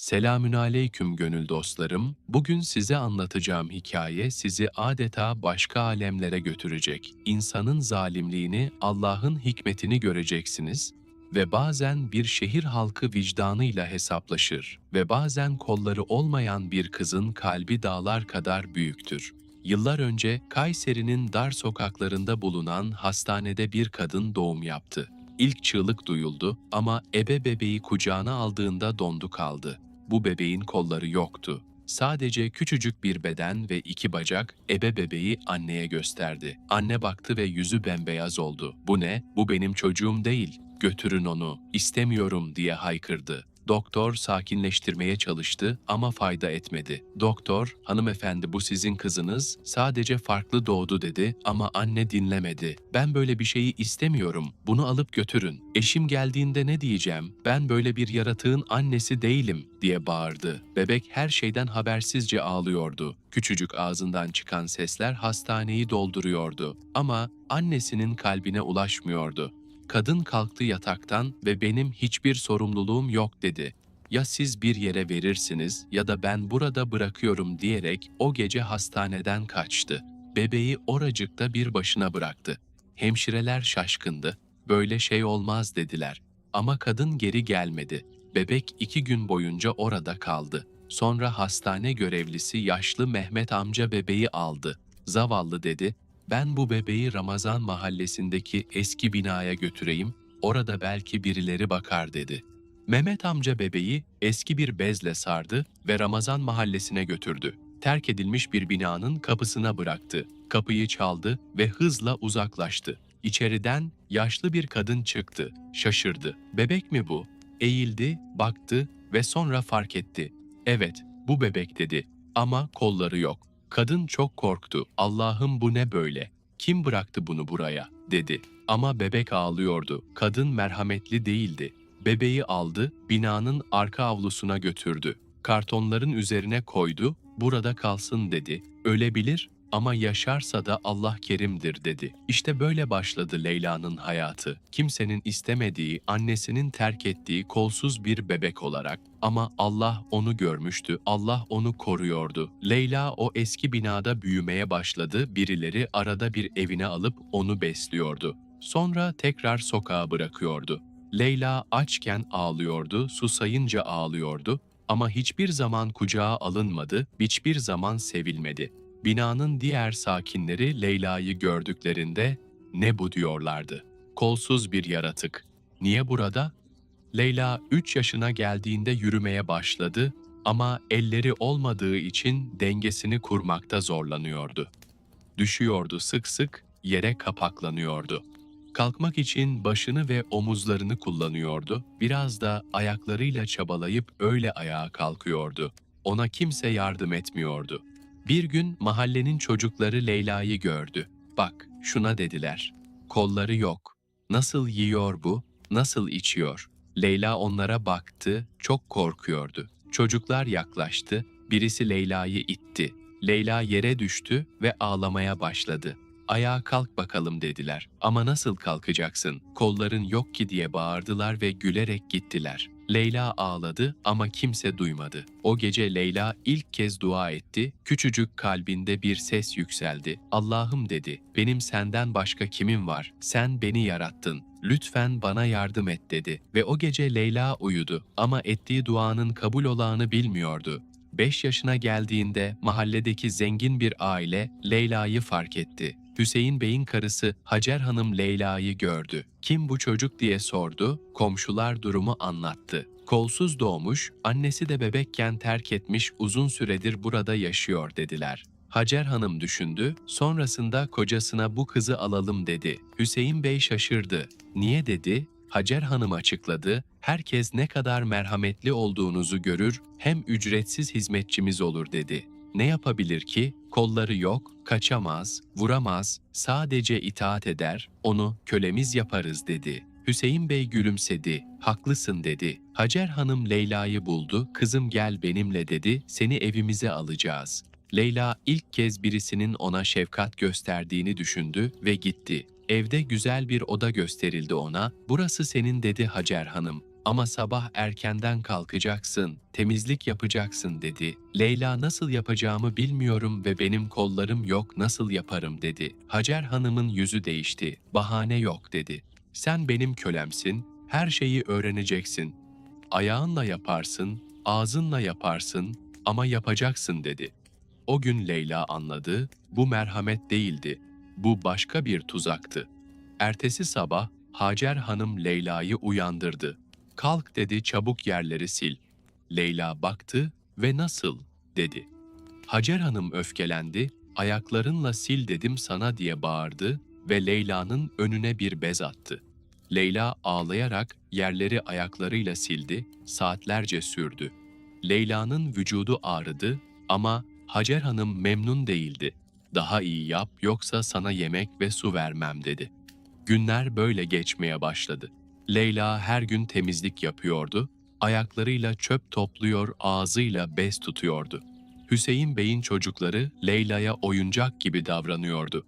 Selamün aleyküm gönül dostlarım. Bugün size anlatacağım hikaye sizi adeta başka alemlere götürecek. İnsanın zalimliğini, Allah'ın hikmetini göreceksiniz ve bazen bir şehir halkı vicdanıyla hesaplaşır ve bazen kolları olmayan bir kızın kalbi dağlar kadar büyüktür. Yıllar önce Kayseri'nin dar sokaklarında bulunan hastanede bir kadın doğum yaptı. İlk çığlık duyuldu ama ebe bebeği kucağına aldığında dondu kaldı. Bu bebeğin kolları yoktu. Sadece küçücük bir beden ve iki bacak ebe bebeği anneye gösterdi. Anne baktı ve yüzü bembeyaz oldu. Bu ne? Bu benim çocuğum değil. Götürün onu. İstemiyorum diye haykırdı. Doktor sakinleştirmeye çalıştı ama fayda etmedi. Doktor, hanımefendi bu sizin kızınız, sadece farklı doğdu dedi ama anne dinlemedi. Ben böyle bir şeyi istemiyorum, bunu alıp götürün. Eşim geldiğinde ne diyeceğim, ben böyle bir yaratığın annesi değilim diye bağırdı. Bebek her şeyden habersizce ağlıyordu. Küçücük ağzından çıkan sesler hastaneyi dolduruyordu. Ama annesinin kalbine ulaşmıyordu. Kadın kalktı yataktan ve benim hiçbir sorumluluğum yok dedi. Ya siz bir yere verirsiniz ya da ben burada bırakıyorum diyerek o gece hastaneden kaçtı. Bebeği oracıkta bir başına bıraktı. Hemşireler şaşkındı. Böyle şey olmaz dediler. Ama kadın geri gelmedi. Bebek iki gün boyunca orada kaldı. Sonra hastane görevlisi yaşlı Mehmet amca bebeği aldı. Zavallı dedi, ben bu bebeği Ramazan mahallesindeki eski binaya götüreyim, orada belki birileri bakar dedi. Mehmet amca bebeği eski bir bezle sardı ve Ramazan mahallesine götürdü. Terk edilmiş bir binanın kapısına bıraktı. Kapıyı çaldı ve hızla uzaklaştı. İçeriden yaşlı bir kadın çıktı. Şaşırdı. Bebek mi bu? Eğildi, baktı ve sonra fark etti. Evet, bu bebek dedi ama kolları yok. Kadın çok korktu. Allah'ım bu ne böyle? Kim bıraktı bunu buraya? dedi. Ama bebek ağlıyordu. Kadın merhametli değildi. Bebeği aldı, binanın arka avlusuna götürdü. Kartonların üzerine koydu, burada kalsın dedi. Ölebilir ama yaşarsa da Allah kerimdir dedi. İşte böyle başladı Leyla'nın hayatı. Kimsenin istemediği, annesinin terk ettiği kolsuz bir bebek olarak. Ama Allah onu görmüştü, Allah onu koruyordu. Leyla o eski binada büyümeye başladı, birileri arada bir evine alıp onu besliyordu. Sonra tekrar sokağa bırakıyordu. Leyla açken ağlıyordu, susayınca ağlıyordu ama hiçbir zaman kucağa alınmadı, hiçbir zaman sevilmedi. Binanın diğer sakinleri Leyla'yı gördüklerinde ne bu diyorlardı. Kolsuz bir yaratık. Niye burada? Leyla 3 yaşına geldiğinde yürümeye başladı ama elleri olmadığı için dengesini kurmakta zorlanıyordu. Düşüyordu sık sık, yere kapaklanıyordu. Kalkmak için başını ve omuzlarını kullanıyordu, biraz da ayaklarıyla çabalayıp öyle ayağa kalkıyordu. Ona kimse yardım etmiyordu. Bir gün mahallenin çocukları Leyla'yı gördü. Bak, şuna dediler. Kolları yok. Nasıl yiyor bu? Nasıl içiyor? Leyla onlara baktı, çok korkuyordu. Çocuklar yaklaştı, birisi Leyla'yı itti. Leyla yere düştü ve ağlamaya başladı. Ayağa kalk bakalım dediler. Ama nasıl kalkacaksın? Kolların yok ki diye bağırdılar ve gülerek gittiler. Leyla ağladı ama kimse duymadı. O gece Leyla ilk kez dua etti, küçücük kalbinde bir ses yükseldi. Allah'ım dedi, benim senden başka kimim var? Sen beni yarattın. Lütfen bana yardım et dedi. Ve o gece Leyla uyudu ama ettiği duanın kabul olağını bilmiyordu. 5 yaşına geldiğinde mahalledeki zengin bir aile Leyla'yı fark etti. Hüseyin Bey'in karısı Hacer Hanım Leyla'yı gördü. Kim bu çocuk diye sordu, komşular durumu anlattı. Kolsuz doğmuş, annesi de bebekken terk etmiş uzun süredir burada yaşıyor dediler. Hacer Hanım düşündü, sonrasında kocasına bu kızı alalım dedi. Hüseyin Bey şaşırdı. Niye dedi? Hacer Hanım açıkladı, herkes ne kadar merhametli olduğunuzu görür, hem ücretsiz hizmetçimiz olur dedi. Ne yapabilir ki? Kolları yok, kaçamaz, vuramaz, sadece itaat eder, onu kölemiz yaparız dedi. Hüseyin Bey gülümsedi, haklısın dedi. Hacer Hanım Leyla'yı buldu, kızım gel benimle dedi, seni evimize alacağız. Leyla ilk kez birisinin ona şefkat gösterdiğini düşündü ve gitti. Evde güzel bir oda gösterildi ona. Burası senin dedi Hacer Hanım. Ama sabah erkenden kalkacaksın, temizlik yapacaksın dedi. Leyla nasıl yapacağımı bilmiyorum ve benim kollarım yok nasıl yaparım dedi. Hacer Hanım'ın yüzü değişti. Bahane yok dedi. Sen benim kölemsin, her şeyi öğreneceksin. Ayağınla yaparsın, ağzınla yaparsın ama yapacaksın dedi. O gün Leyla anladı, bu merhamet değildi, bu başka bir tuzaktı. Ertesi sabah Hacer Hanım Leyla'yı uyandırdı. Kalk dedi çabuk yerleri sil. Leyla baktı ve nasıl dedi. Hacer Hanım öfkelendi, ayaklarınla sil dedim sana diye bağırdı ve Leyla'nın önüne bir bez attı. Leyla ağlayarak yerleri ayaklarıyla sildi, saatlerce sürdü. Leyla'nın vücudu ağrıdı ama Hacer Hanım memnun değildi. Daha iyi yap yoksa sana yemek ve su vermem dedi. Günler böyle geçmeye başladı. Leyla her gün temizlik yapıyordu, ayaklarıyla çöp topluyor, ağzıyla bez tutuyordu. Hüseyin Bey'in çocukları Leyla'ya oyuncak gibi davranıyordu.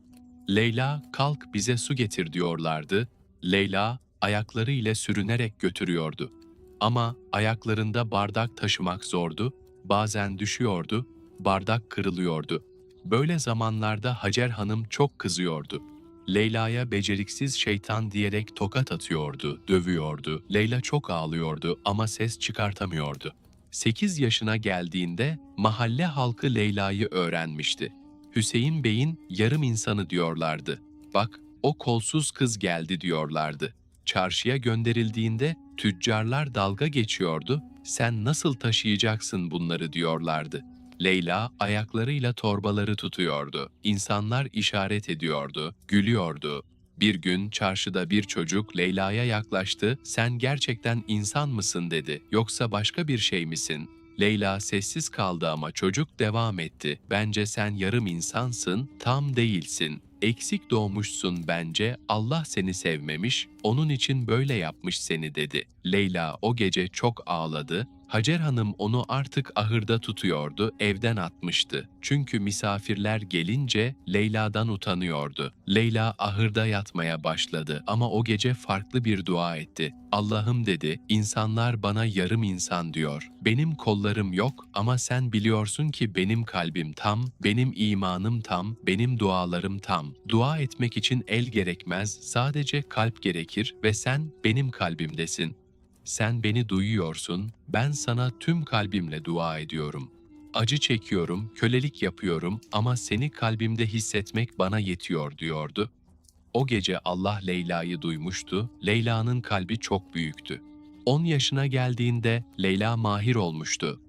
Leyla kalk bize su getir diyorlardı. Leyla ayaklarıyla sürünerek götürüyordu. Ama ayaklarında bardak taşımak zordu, bazen düşüyordu, bardak kırılıyordu. Böyle zamanlarda Hacer Hanım çok kızıyordu. Leyla'ya beceriksiz şeytan diyerek tokat atıyordu, dövüyordu. Leyla çok ağlıyordu ama ses çıkartamıyordu. 8 yaşına geldiğinde mahalle halkı Leyla'yı öğrenmişti. Hüseyin Bey'in yarım insanı diyorlardı. Bak o kolsuz kız geldi diyorlardı. Çarşıya gönderildiğinde tüccarlar dalga geçiyordu. Sen nasıl taşıyacaksın bunları diyorlardı. Leyla ayaklarıyla torbaları tutuyordu. İnsanlar işaret ediyordu, gülüyordu. Bir gün çarşıda bir çocuk Leyla'ya yaklaştı. Sen gerçekten insan mısın dedi. Yoksa başka bir şey misin? Leyla sessiz kaldı ama çocuk devam etti. Bence sen yarım insansın, tam değilsin. Eksik doğmuşsun bence, Allah seni sevmemiş, onun için böyle yapmış seni dedi. Leyla o gece çok ağladı, Hacer Hanım onu artık ahırda tutuyordu, evden atmıştı. Çünkü misafirler gelince Leyla'dan utanıyordu. Leyla ahırda yatmaya başladı ama o gece farklı bir dua etti. Allah'ım dedi, insanlar bana yarım insan diyor. Benim kollarım yok ama sen biliyorsun ki benim kalbim tam, benim imanım tam, benim dualarım tam. Dua etmek için el gerekmez, sadece kalp gerekir ve sen benim kalbimdesin. Sen beni duyuyorsun, ben sana tüm kalbimle dua ediyorum. Acı çekiyorum, kölelik yapıyorum ama seni kalbimde hissetmek bana yetiyor diyordu. O gece Allah Leyla'yı duymuştu, Leyla'nın kalbi çok büyüktü. 10 yaşına geldiğinde Leyla mahir olmuştu.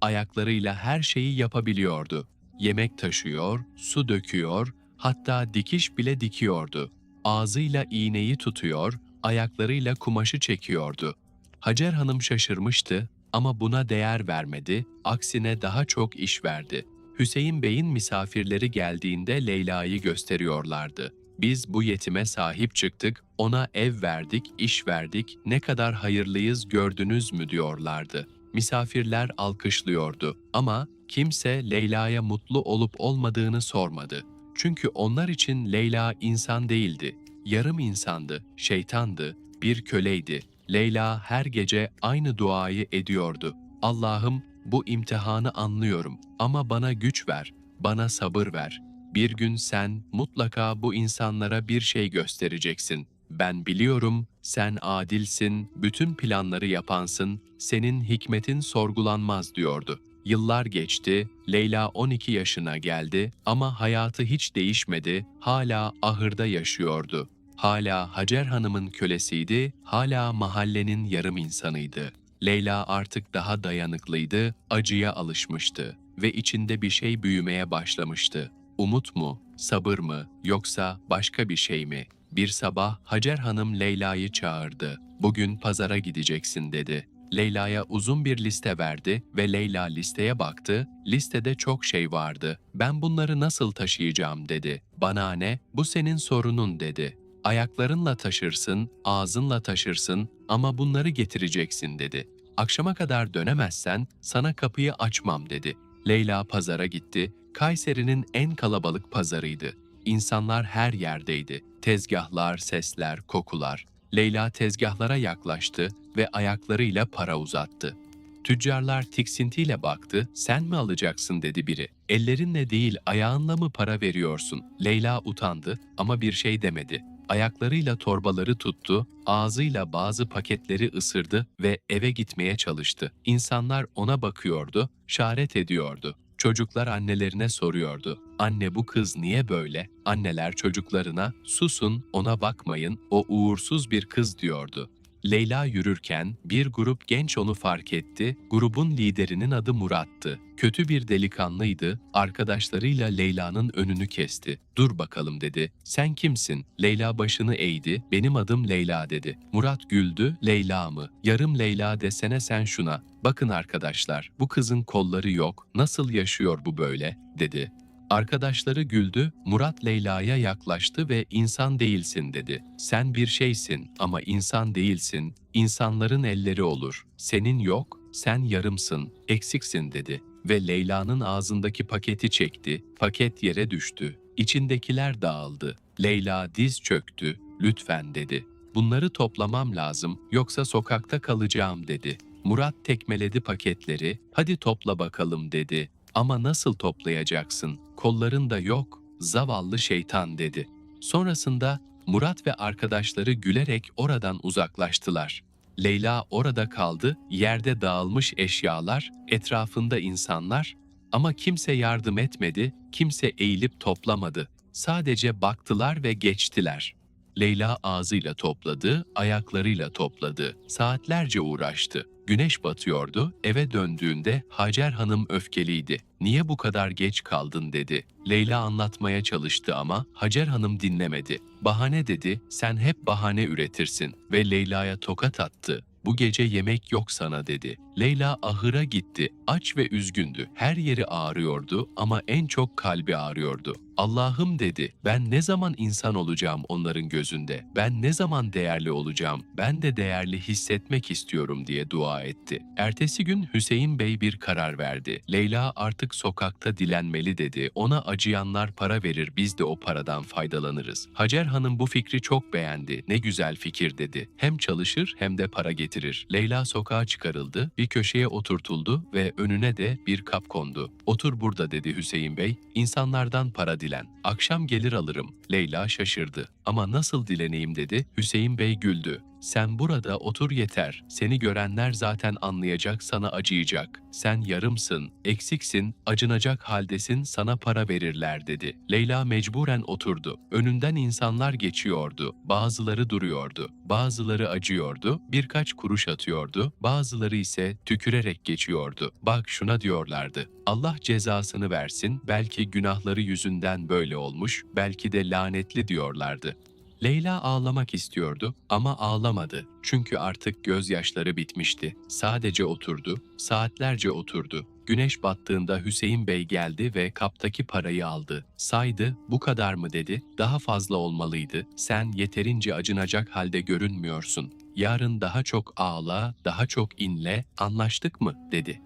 Ayaklarıyla her şeyi yapabiliyordu. Yemek taşıyor, su döküyor, hatta dikiş bile dikiyordu. Ağzıyla iğneyi tutuyor, ayaklarıyla kumaşı çekiyordu. Hacer Hanım şaşırmıştı ama buna değer vermedi, aksine daha çok iş verdi. Hüseyin Bey'in misafirleri geldiğinde Leyla'yı gösteriyorlardı. Biz bu yetime sahip çıktık, ona ev verdik, iş verdik, ne kadar hayırlıyız gördünüz mü diyorlardı. Misafirler alkışlıyordu ama kimse Leyla'ya mutlu olup olmadığını sormadı. Çünkü onlar için Leyla insan değildi, yarım insandı, şeytandı, bir köleydi. Leyla her gece aynı duayı ediyordu. Allah'ım bu imtihanı anlıyorum ama bana güç ver, bana sabır ver. Bir gün sen mutlaka bu insanlara bir şey göstereceksin. Ben biliyorum, sen adilsin, bütün planları yapansın, senin hikmetin sorgulanmaz diyordu. Yıllar geçti, Leyla 12 yaşına geldi ama hayatı hiç değişmedi, hala ahırda yaşıyordu. Hala Hacer Hanım'ın kölesiydi, hala mahallenin yarım insanıydı. Leyla artık daha dayanıklıydı, acıya alışmıştı ve içinde bir şey büyümeye başlamıştı. Umut mu, sabır mı, yoksa başka bir şey mi? Bir sabah Hacer Hanım Leyla'yı çağırdı. Bugün pazara gideceksin dedi. Leyla'ya uzun bir liste verdi ve Leyla listeye baktı. Listede çok şey vardı. Ben bunları nasıl taşıyacağım dedi. Bana ne? Bu senin sorunun dedi. Ayaklarınla taşırsın, ağzınla taşırsın ama bunları getireceksin dedi. Akşama kadar dönemezsen sana kapıyı açmam dedi. Leyla pazara gitti. Kayseri'nin en kalabalık pazarıydı. İnsanlar her yerdeydi. Tezgahlar, sesler, kokular. Leyla tezgahlara yaklaştı. ve ayaklarıyla para uzattı. Tüccarlar tiksintiyle baktı, sen mi alacaksın dedi biri. Ellerinle değil ayağınla mı para veriyorsun? Leyla utandı ama bir şey demedi. Ayaklarıyla torbaları tuttu, ağzıyla bazı paketleri ısırdı ve eve gitmeye çalıştı. İnsanlar ona bakıyordu, şaret ediyordu. Çocuklar annelerine soruyordu. Anne bu kız niye böyle? Anneler çocuklarına susun, ona bakmayın, o uğursuz bir kız diyordu. Leyla yürürken bir grup genç onu fark etti. Grubun liderinin adı Murat'tı. Kötü bir delikanlıydı. Arkadaşlarıyla Leyla'nın önünü kesti. "Dur bakalım." dedi. "Sen kimsin?" Leyla başını eğdi. "Benim adım Leyla." dedi. Murat güldü. "Leyla mı? Yarım Leyla desene sen şuna. Bakın arkadaşlar, bu kızın kolları yok. Nasıl yaşıyor bu böyle?" dedi. Arkadaşları güldü, Murat Leyla'ya yaklaştı ve insan değilsin dedi. Sen bir şeysin ama insan değilsin, insanların elleri olur. Senin yok, sen yarımsın, eksiksin dedi. Ve Leyla'nın ağzındaki paketi çekti, paket yere düştü. İçindekiler dağıldı. Leyla diz çöktü, lütfen dedi. Bunları toplamam lazım, yoksa sokakta kalacağım dedi. Murat tekmeledi paketleri, hadi topla bakalım dedi. Ama nasıl toplayacaksın? Kolların da yok, zavallı şeytan dedi. Sonrasında Murat ve arkadaşları gülerek oradan uzaklaştılar. Leyla orada kaldı, yerde dağılmış eşyalar, etrafında insanlar ama kimse yardım etmedi, kimse eğilip toplamadı. Sadece baktılar ve geçtiler. Leyla ağzıyla topladı, ayaklarıyla topladı. Saatlerce uğraştı. Güneş batıyordu, eve döndüğünde Hacer Hanım öfkeliydi. Niye bu kadar geç kaldın dedi. Leyla anlatmaya çalıştı ama Hacer Hanım dinlemedi. Bahane dedi, sen hep bahane üretirsin ve Leyla'ya tokat attı. Bu gece yemek yok sana dedi. Leyla ahıra gitti. Aç ve üzgündü. Her yeri ağrıyordu ama en çok kalbi ağrıyordu. Allah'ım dedi, ben ne zaman insan olacağım onların gözünde? Ben ne zaman değerli olacağım? Ben de değerli hissetmek istiyorum diye dua etti. Ertesi gün Hüseyin Bey bir karar verdi. Leyla artık sokakta dilenmeli dedi. Ona acıyanlar para verir, biz de o paradan faydalanırız. Hacer Hanım bu fikri çok beğendi. Ne güzel fikir dedi. Hem çalışır hem de para getirir. Leyla sokağa çıkarıldı, bir köşeye oturtuldu ve önüne de bir kap kondu. Otur burada dedi Hüseyin Bey. İnsanlardan para dilen. Akşam gelir alırım. Leyla şaşırdı. Ama nasıl dileneyim dedi. Hüseyin Bey güldü. Sen burada otur yeter. Seni görenler zaten anlayacak, sana acıyacak. Sen yarımsın, eksiksin, acınacak haldesin, sana para verirler dedi. Leyla mecburen oturdu. Önünden insanlar geçiyordu. Bazıları duruyordu. Bazıları acıyordu, birkaç kuruş atıyordu. Bazıları ise tükürerek geçiyordu. Bak şuna diyorlardı. Allah cezasını versin, belki günahları yüzünden böyle olmuş, belki de lanetli diyorlardı. Leyla ağlamak istiyordu ama ağlamadı. Çünkü artık gözyaşları bitmişti. Sadece oturdu, saatlerce oturdu. Güneş battığında Hüseyin Bey geldi ve kaptaki parayı aldı. Saydı, bu kadar mı dedi, daha fazla olmalıydı. Sen yeterince acınacak halde görünmüyorsun. Yarın daha çok ağla, daha çok inle, anlaştık mı dedi.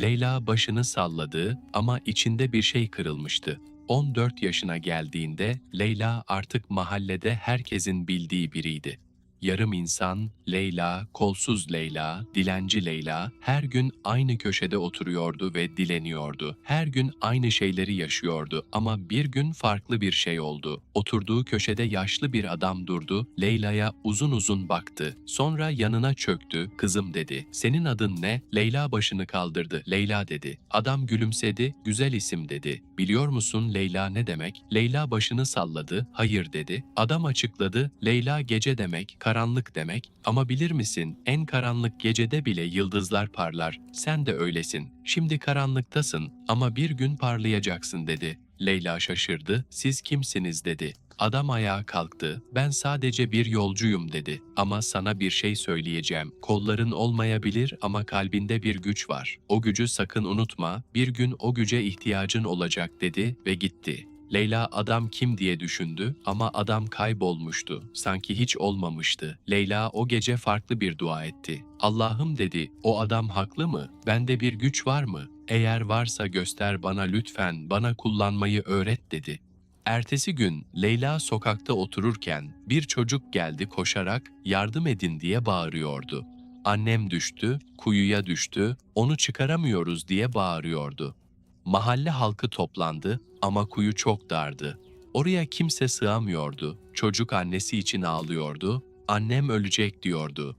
Leyla başını salladı ama içinde bir şey kırılmıştı. 14 yaşına geldiğinde Leyla artık mahallede herkesin bildiği biriydi. Yarım insan, Leyla, kolsuz Leyla, dilenci Leyla her gün aynı köşede oturuyordu ve dileniyordu. Her gün aynı şeyleri yaşıyordu ama bir gün farklı bir şey oldu. Oturduğu köşede yaşlı bir adam durdu, Leyla'ya uzun uzun baktı. Sonra yanına çöktü, kızım dedi. Senin adın ne? Leyla başını kaldırdı. Leyla dedi. Adam gülümsedi, güzel isim dedi. Biliyor musun Leyla ne demek? Leyla başını salladı, hayır dedi. Adam açıkladı, Leyla gece demek, demek ama bilir misin en karanlık gecede bile yıldızlar parlar. Sen de öylesin. Şimdi karanlıktasın ama bir gün parlayacaksın dedi. Leyla şaşırdı. Siz kimsiniz dedi. Adam ayağa kalktı. Ben sadece bir yolcuyum dedi. Ama sana bir şey söyleyeceğim. Kolların olmayabilir ama kalbinde bir güç var. O gücü sakın unutma. Bir gün o güce ihtiyacın olacak dedi ve gitti. Leyla adam kim diye düşündü ama adam kaybolmuştu. Sanki hiç olmamıştı. Leyla o gece farklı bir dua etti. Allah'ım dedi, o adam haklı mı? Bende bir güç var mı? Eğer varsa göster bana lütfen, bana kullanmayı öğret dedi. Ertesi gün Leyla sokakta otururken bir çocuk geldi koşarak yardım edin diye bağırıyordu. Annem düştü, kuyuya düştü, onu çıkaramıyoruz diye bağırıyordu. Mahalle halkı toplandı ama kuyu çok dardı. Oraya kimse sığamıyordu. Çocuk annesi için ağlıyordu. Annem ölecek diyordu.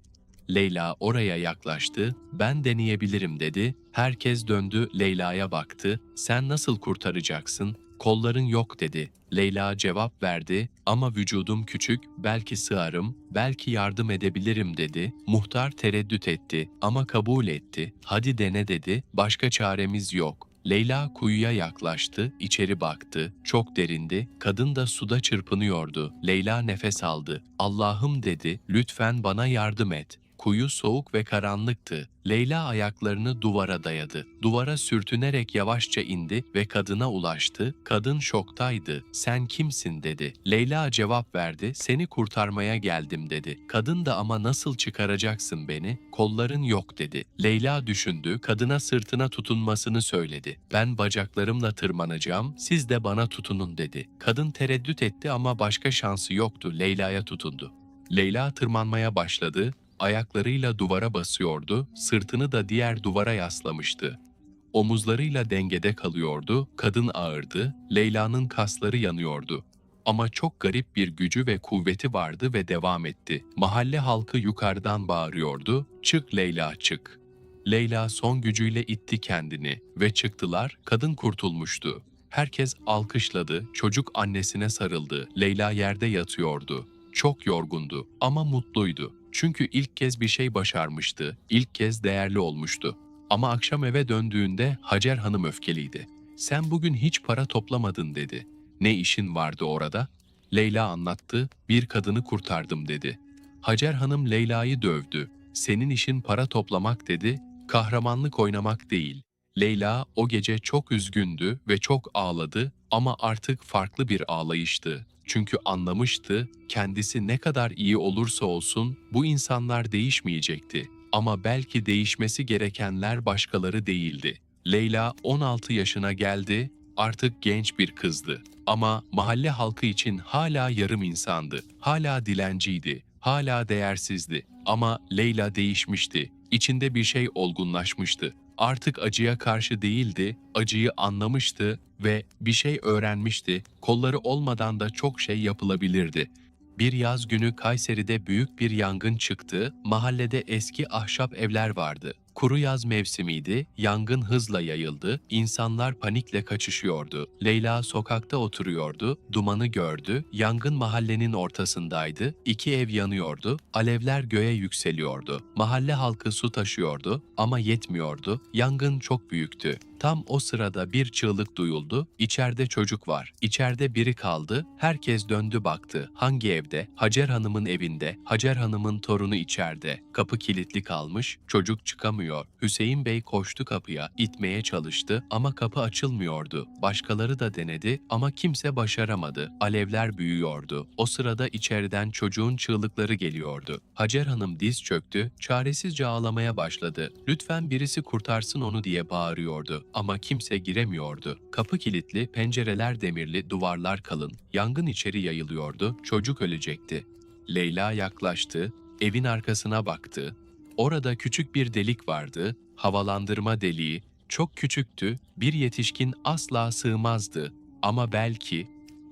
Leyla oraya yaklaştı. Ben deneyebilirim dedi. Herkes döndü Leyla'ya baktı. Sen nasıl kurtaracaksın? Kolların yok dedi. Leyla cevap verdi ama vücudum küçük, belki sığarım, belki yardım edebilirim dedi. Muhtar tereddüt etti ama kabul etti. Hadi dene dedi. Başka çaremiz yok. Leyla kuyuya yaklaştı, içeri baktı. Çok derindi. Kadın da suda çırpınıyordu. Leyla nefes aldı. Allah'ım dedi, lütfen bana yardım et. Kuyu soğuk ve karanlıktı. Leyla ayaklarını duvara dayadı. Duvara sürtünerek yavaşça indi ve kadına ulaştı. Kadın şoktaydı. Sen kimsin dedi. Leyla cevap verdi. Seni kurtarmaya geldim dedi. Kadın da ama nasıl çıkaracaksın beni? Kolların yok dedi. Leyla düşündü. Kadına sırtına tutunmasını söyledi. Ben bacaklarımla tırmanacağım. Siz de bana tutunun dedi. Kadın tereddüt etti ama başka şansı yoktu. Leyla'ya tutundu. Leyla tırmanmaya başladı ayaklarıyla duvara basıyordu, sırtını da diğer duvara yaslamıştı. Omuzlarıyla dengede kalıyordu, kadın ağırdı, Leyla'nın kasları yanıyordu. Ama çok garip bir gücü ve kuvveti vardı ve devam etti. Mahalle halkı yukarıdan bağırıyordu, çık Leyla çık. Leyla son gücüyle itti kendini ve çıktılar, kadın kurtulmuştu. Herkes alkışladı, çocuk annesine sarıldı. Leyla yerde yatıyordu. Çok yorgundu ama mutluydu. Çünkü ilk kez bir şey başarmıştı, ilk kez değerli olmuştu. Ama akşam eve döndüğünde Hacer Hanım öfkeliydi. Sen bugün hiç para toplamadın dedi. Ne işin vardı orada? Leyla anlattı, bir kadını kurtardım dedi. Hacer Hanım Leyla'yı dövdü. Senin işin para toplamak dedi, kahramanlık oynamak değil. Leyla o gece çok üzgündü ve çok ağladı ama artık farklı bir ağlayıştı. Çünkü anlamıştı, kendisi ne kadar iyi olursa olsun bu insanlar değişmeyecekti. Ama belki değişmesi gerekenler başkaları değildi. Leyla 16 yaşına geldi, artık genç bir kızdı. Ama mahalle halkı için hala yarım insandı, hala dilenciydi, hala değersizdi. Ama Leyla değişmişti, içinde bir şey olgunlaşmıştı. Artık acıya karşı değildi, acıyı anlamıştı ve bir şey öğrenmişti. Kolları olmadan da çok şey yapılabilirdi. Bir yaz günü Kayseri'de büyük bir yangın çıktı. Mahallede eski ahşap evler vardı. Kuru yaz mevsimiydi, yangın hızla yayıldı, insanlar panikle kaçışıyordu. Leyla sokakta oturuyordu, dumanı gördü, yangın mahallenin ortasındaydı, iki ev yanıyordu, alevler göğe yükseliyordu. Mahalle halkı su taşıyordu ama yetmiyordu, yangın çok büyüktü. Tam o sırada bir çığlık duyuldu. İçeride çocuk var. İçeride biri kaldı. Herkes döndü baktı. Hangi evde? Hacer Hanım'ın evinde. Hacer Hanım'ın torunu içeride. Kapı kilitli kalmış. Çocuk çıkamıyor. Hüseyin Bey koştu kapıya. itmeye çalıştı ama kapı açılmıyordu. Başkaları da denedi ama kimse başaramadı. Alevler büyüyordu. O sırada içeriden çocuğun çığlıkları geliyordu. Hacer Hanım diz çöktü. Çaresizce ağlamaya başladı. Lütfen birisi kurtarsın onu diye bağırıyordu ama kimse giremiyordu. Kapı kilitli, pencereler demirli, duvarlar kalın. Yangın içeri yayılıyordu, çocuk ölecekti. Leyla yaklaştı, evin arkasına baktı. Orada küçük bir delik vardı, havalandırma deliği. Çok küçüktü, bir yetişkin asla sığmazdı. Ama belki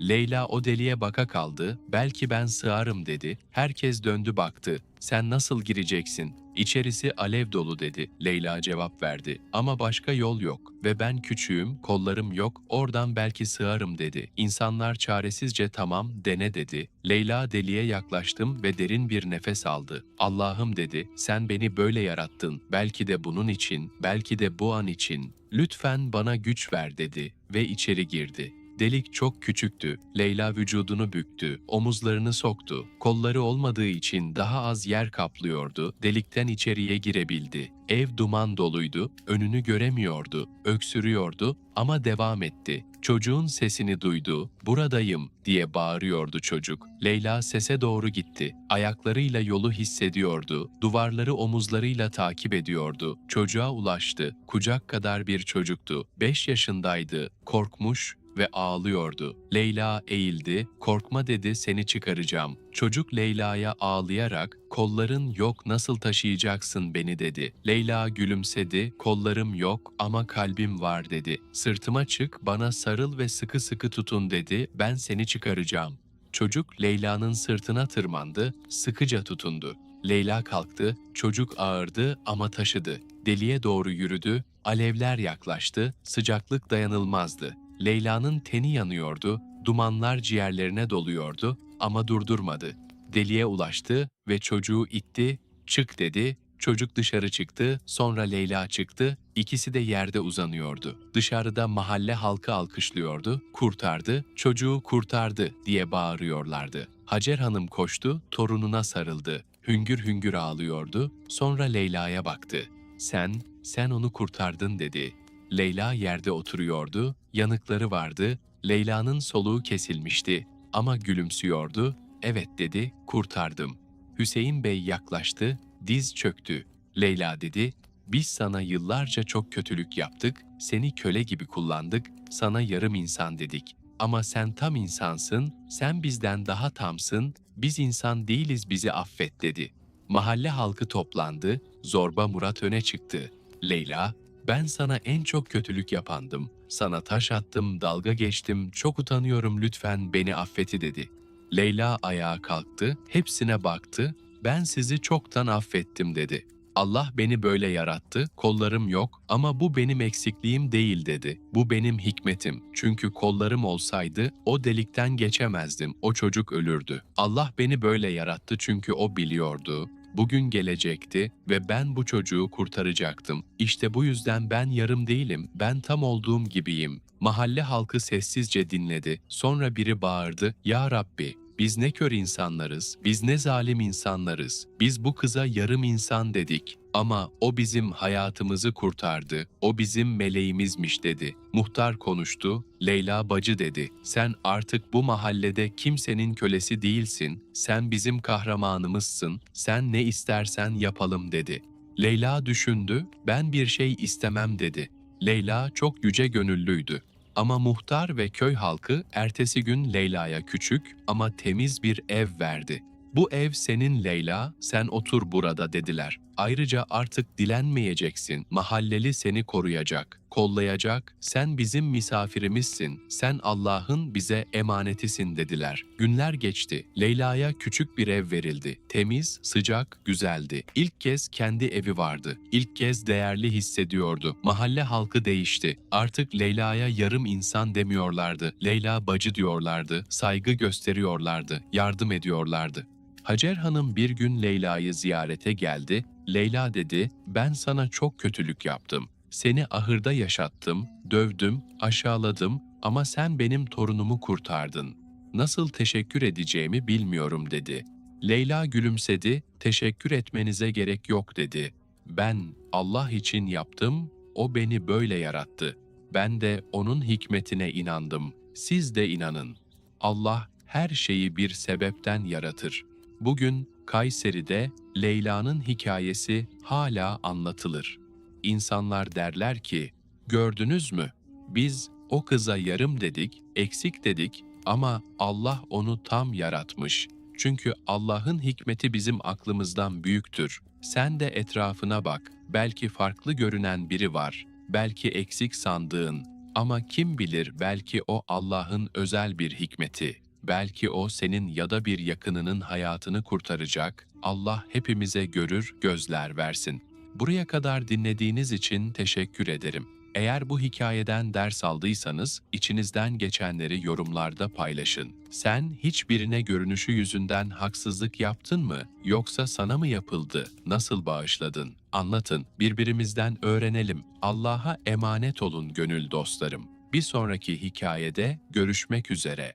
Leyla o deliğe baka kaldı, belki ben sığarım dedi. Herkes döndü baktı. Sen nasıl gireceksin? İçerisi alev dolu dedi. Leyla cevap verdi. Ama başka yol yok ve ben küçüğüm, kollarım yok, oradan belki sığarım dedi. İnsanlar çaresizce tamam dene dedi. Leyla deliğe yaklaştım ve derin bir nefes aldı. Allah'ım dedi, sen beni böyle yarattın. Belki de bunun için, belki de bu an için. Lütfen bana güç ver dedi ve içeri girdi. Delik çok küçüktü. Leyla vücudunu büktü, omuzlarını soktu. Kolları olmadığı için daha az yer kaplıyordu. Delikten içeriye girebildi. Ev duman doluydu, önünü göremiyordu, öksürüyordu ama devam etti. Çocuğun sesini duydu, buradayım diye bağırıyordu çocuk. Leyla sese doğru gitti. Ayaklarıyla yolu hissediyordu, duvarları omuzlarıyla takip ediyordu. Çocuğa ulaştı, kucak kadar bir çocuktu. Beş yaşındaydı, korkmuş, ve ağlıyordu. Leyla eğildi, korkma dedi seni çıkaracağım. Çocuk Leyla'ya ağlayarak kolların yok nasıl taşıyacaksın beni dedi. Leyla gülümsedi, kollarım yok ama kalbim var dedi. Sırtıma çık bana sarıl ve sıkı sıkı tutun dedi ben seni çıkaracağım. Çocuk Leyla'nın sırtına tırmandı, sıkıca tutundu. Leyla kalktı, çocuk ağırdı ama taşıdı. Deliğe doğru yürüdü, alevler yaklaştı, sıcaklık dayanılmazdı. Leyla'nın teni yanıyordu, dumanlar ciğerlerine doluyordu ama durdurmadı. Deliğe ulaştı ve çocuğu itti, çık dedi, Çocuk dışarı çıktı, sonra Leyla çıktı, ikisi de yerde uzanıyordu. Dışarıda mahalle halkı alkışlıyordu, kurtardı, çocuğu kurtardı diye bağırıyorlardı. Hacer Hanım koştu, torununa sarıldı. Hüngür hüngür ağlıyordu, sonra Leyla'ya baktı. Sen, sen onu kurtardın dedi. Leyla yerde oturuyordu, yanıkları vardı, Leyla'nın soluğu kesilmişti ama gülümsüyordu. Evet dedi, kurtardım. Hüseyin Bey yaklaştı, diz çöktü. Leyla dedi, biz sana yıllarca çok kötülük yaptık, seni köle gibi kullandık, sana yarım insan dedik. Ama sen tam insansın, sen bizden daha tamsın, biz insan değiliz bizi affet dedi. Mahalle halkı toplandı, Zorba Murat öne çıktı. Leyla, ben sana en çok kötülük yapandım. Sana taş attım, dalga geçtim, çok utanıyorum lütfen beni affeti dedi. Leyla ayağa kalktı, hepsine baktı, ben sizi çoktan affettim dedi. Allah beni böyle yarattı, kollarım yok ama bu benim eksikliğim değil dedi. Bu benim hikmetim. Çünkü kollarım olsaydı o delikten geçemezdim, o çocuk ölürdü. Allah beni böyle yarattı çünkü o biliyordu. Bugün gelecekti ve ben bu çocuğu kurtaracaktım. İşte bu yüzden ben yarım değilim, ben tam olduğum gibiyim. Mahalle halkı sessizce dinledi. Sonra biri bağırdı, Ya Rabbi, biz ne kör insanlarız, biz ne zalim insanlarız. Biz bu kıza yarım insan dedik. Ama o bizim hayatımızı kurtardı. O bizim meleğimizmiş dedi. Muhtar konuştu. Leyla bacı dedi. Sen artık bu mahallede kimsenin kölesi değilsin. Sen bizim kahramanımızsın. Sen ne istersen yapalım dedi. Leyla düşündü. Ben bir şey istemem dedi. Leyla çok yüce gönüllüydü. Ama muhtar ve köy halkı ertesi gün Leyla'ya küçük ama temiz bir ev verdi. Bu ev senin Leyla, sen otur burada dediler. Ayrıca artık dilenmeyeceksin, mahalleli seni koruyacak, kollayacak, sen bizim misafirimizsin, sen Allah'ın bize emanetisin dediler. Günler geçti, Leyla'ya küçük bir ev verildi. Temiz, sıcak, güzeldi. İlk kez kendi evi vardı. İlk kez değerli hissediyordu. Mahalle halkı değişti. Artık Leyla'ya yarım insan demiyorlardı. Leyla bacı diyorlardı, saygı gösteriyorlardı, yardım ediyorlardı. Hacer Hanım bir gün Leyla'yı ziyarete geldi. Leyla dedi, ben sana çok kötülük yaptım. Seni ahırda yaşattım, dövdüm, aşağıladım ama sen benim torunumu kurtardın. Nasıl teşekkür edeceğimi bilmiyorum dedi. Leyla gülümsedi, teşekkür etmenize gerek yok dedi. Ben Allah için yaptım, o beni böyle yarattı. Ben de onun hikmetine inandım. Siz de inanın. Allah her şeyi bir sebepten yaratır. Bugün Kayseri'de Leyla'nın hikayesi hala anlatılır. İnsanlar derler ki, gördünüz mü? Biz o kıza yarım dedik, eksik dedik ama Allah onu tam yaratmış. Çünkü Allah'ın hikmeti bizim aklımızdan büyüktür. Sen de etrafına bak. Belki farklı görünen biri var. Belki eksik sandığın. Ama kim bilir belki o Allah'ın özel bir hikmeti. Belki o senin ya da bir yakınının hayatını kurtaracak. Allah hepimize görür, gözler versin. Buraya kadar dinlediğiniz için teşekkür ederim. Eğer bu hikayeden ders aldıysanız içinizden geçenleri yorumlarda paylaşın. Sen hiçbirine görünüşü yüzünden haksızlık yaptın mı yoksa sana mı yapıldı? Nasıl bağışladın? Anlatın. Birbirimizden öğrenelim. Allah'a emanet olun gönül dostlarım. Bir sonraki hikayede görüşmek üzere.